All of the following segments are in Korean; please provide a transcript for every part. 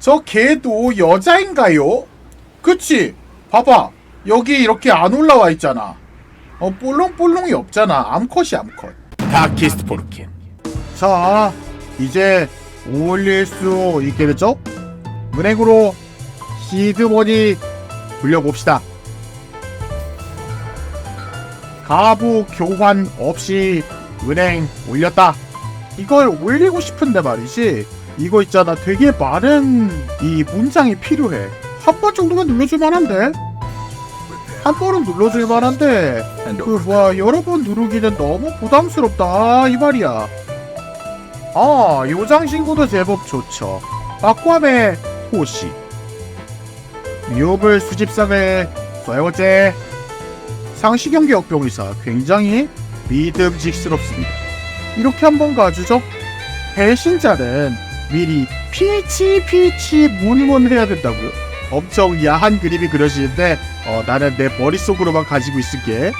저 개도 여자인가요? 그치? 봐봐. 여기 이렇게 안 올라와 있잖아. 어, 볼롱볼롱이 없잖아. 암컷이 암컷. 다키스트 포르킨. 자, 이제 올릴 수 있게 됐죠? 은행으로 시드머니 불려봅시다. 가부 교환 없이 은행 올렸다. 이걸 올리고 싶은데 말이지. 이거 있잖아. 되게 많은 이 문장이 필요해. 한 번 정도만 눌러줄 만한데? 한 번은 눌러줄 만한데, 그, 와, 여러 번 누르기는 너무 부담스럽다. 이 말이야. 아, 요장 신고도 제법 좋죠. 아쿠아의 호시. 미오블 수집상을 써야겠지. 상시경기 역병의사 굉장히 믿음직스럽습니다. 이렇게 한번 가주죠. 배신자는 미리 피치 피치 문문 해야 된다고요. 엄청 야한 그림이 그려지는데 어, 나는 내 머릿속으로만 가지고 있을게.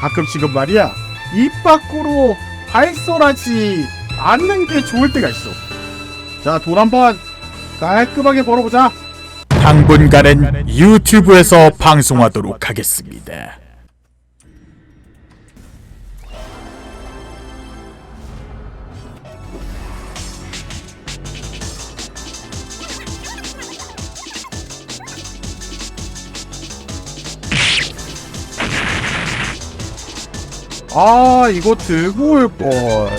가끔씩은 말이야 입 밖으로 발설하지 않는 게 좋을 때가 있어. 자, 돈 한번 깔끔하게 벌어보자. 당분간은 유튜브에서 방송하도록 하겠습니다. 아, 이거 들고 올걸.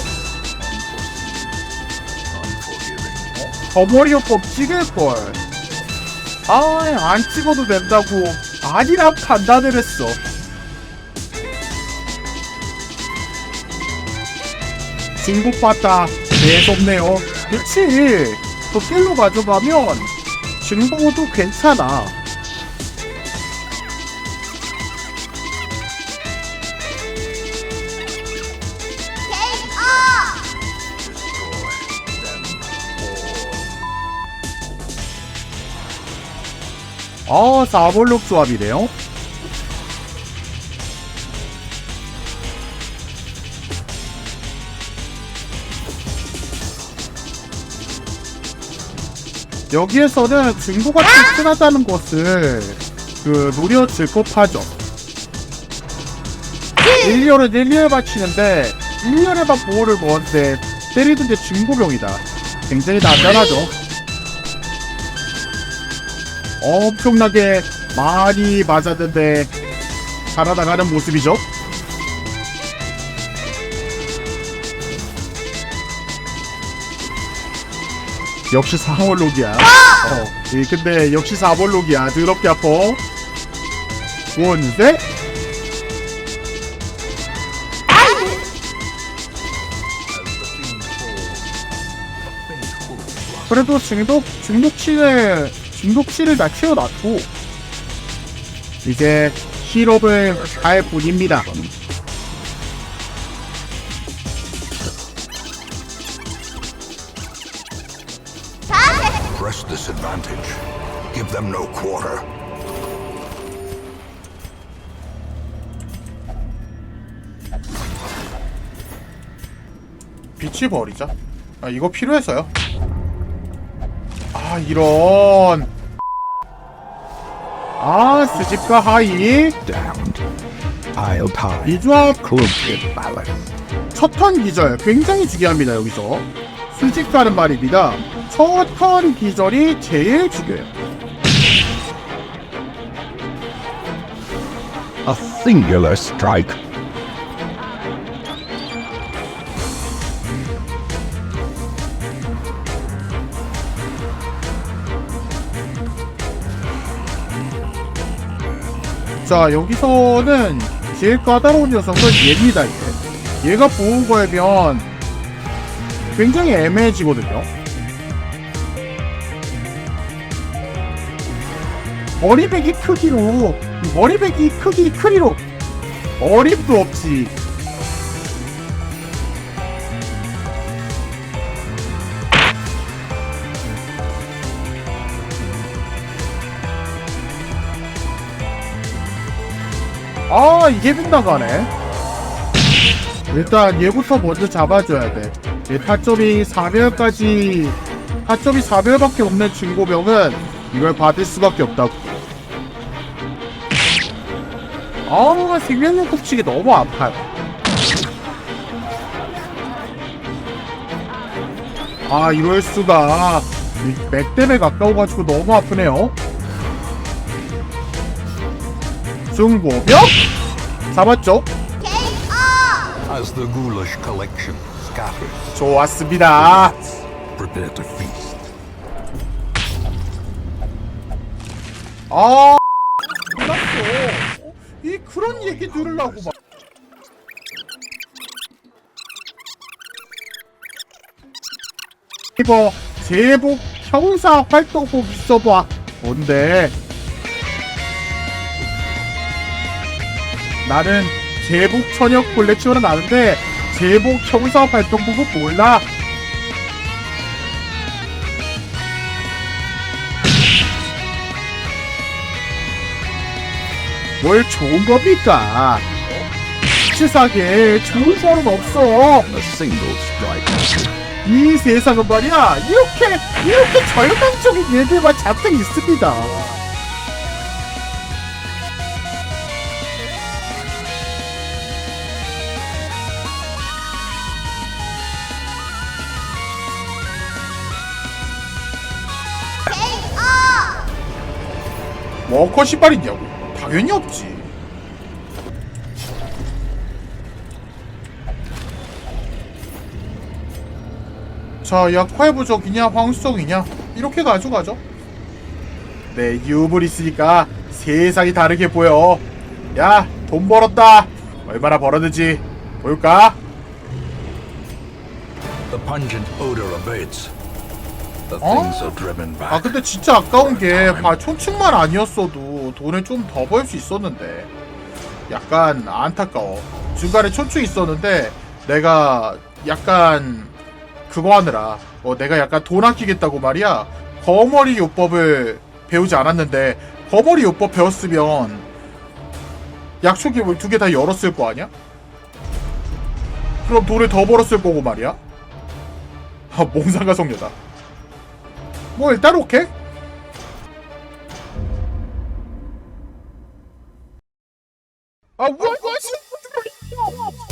거머리요법 찍을걸. 아, 안 찍어도 된다고. 아니라 판단을 했어. 중복받다. 매섭네요. 그치. 도끼로 가져가면 중복도 괜찮아. 아, 사볼록 조합이네요. 여기에서는 중고가 튼튼하다는 것을 그 노려질 법하죠. 1년은 1년에 바치는데 1년에만 보호를 먹었는데 때리는 게 중고병이다. 굉장히 난단하죠. 엄청나게 많이 맞았는데 살아나가는 모습이죠. 역시 4월 록이야. 어, 예, 근데 역시 4월 록이야. 더럽게 아파. 원세? 그래도 중독, 중독치를, 중독치를 다 키워놨고, 이제 실업을 할 뿐입니다. Press this advantage. Give them no quarter. 빛이 버리자. 아, 이거 필요해서요. 아, 이런. 아, 스집과 하이. 이 조합. 첫턴 기절 굉장히 중요합니다, 여기서. 수직가는 말입니다. 첫턴 기절이 제일 중요해요. A singular strike. 자, 여기서는 제일 까다로운 녀석은 얘입니다, 이게. 얘가 보호 걸면 굉장히 애매해지거든요. 머리배기 크기로, 머리배기 크기 크기로 어림도 없지. 아 이게 빗나가네 일단 얘부터 먼저 잡아줘야 돼 얘 타점이 4면까지 타점이 4별밖에 없는 중고병은 이걸 받을 수밖에 없다고. 아, 생명력 kup치기 너무 아파요. 아, 이럴 수가. 이 맥댐에 가까워가지고 너무 아프네요. 중고병? 잡았죠? As the ghoulish collection scatters, 좋았습니다. prepare to feast. 아, 몰랐어. 이 그런 얘기 들으려고 막. 이거 제복 형사 활동복 있어봐. 뭔데? 나는 제복 천역 콜렉션은 아는데 제복 형사 활동복은 몰라. 뭘 좋은 겁니까? 세상에 좋은 사람 없어. 이 세상은 말이야 이렇게 이렇게 절망적인 일들만 잔뜩 있습니다. 워커 신발 있냐고? 당연히 없지. 자, 약화의 부족이냐, 황수적이냐, 이렇게 가져가죠. 네, 유불 있으니까 세상이 다르게 보여. 야, 돈 벌었다. 얼마나 벌었는지 볼까? The pungent odor abates. Driven 아. 근데 진짜 아까운 게, 봐, 촌층만 아니었어도 돈을 좀 더 벌 수 있었는데. 약간 안타까워. 중간에 촌층 있었는데, 내가 약간 그거 하느라, 어, 내가 약간 돈 아끼겠다고 말이야. 거머리 요법을 배우지 않았는데, 거머리 요법 배웠으면, 약초기물 두 개 다 열었을 거 아니야? 그럼 돈을 더 벌었을 거고 말이야? 아, 몽상가 성녀다. 뭐 일단 오케이. 아, 무엇이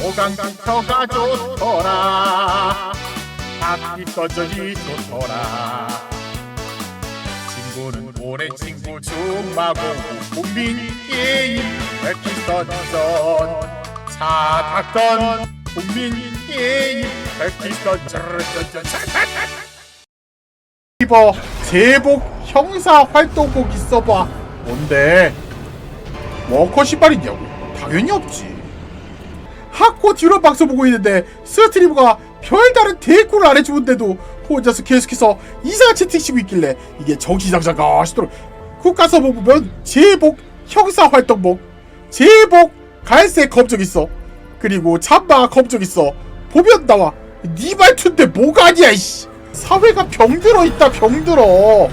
오강강터가 좋더라. 바퀴 떠전이 좋더라. 친구는 오랜 친구 중마고 국민 게임 던전 차 탔던 국민 게임 던전 이버 제복 형사 활동복 있어봐. 뭔데? 워커 신발 있냐고? 당연히 없지. 학고 뒤로 박수 보고 있는데 스트리머가 별다른 대꾸를 안 해주는데도 혼자서 계속해서 이상한 채팅 치고 있길래 이게 정신상자가 싶도록 국 가서 보면 제복 형사 활동복 제복 갈색 검정 있어. 그리고 잠바 검정 있어. 보면 나와. 네 말투인데 뭐가 아니야 이씨 사회가 병들어 있다 병들어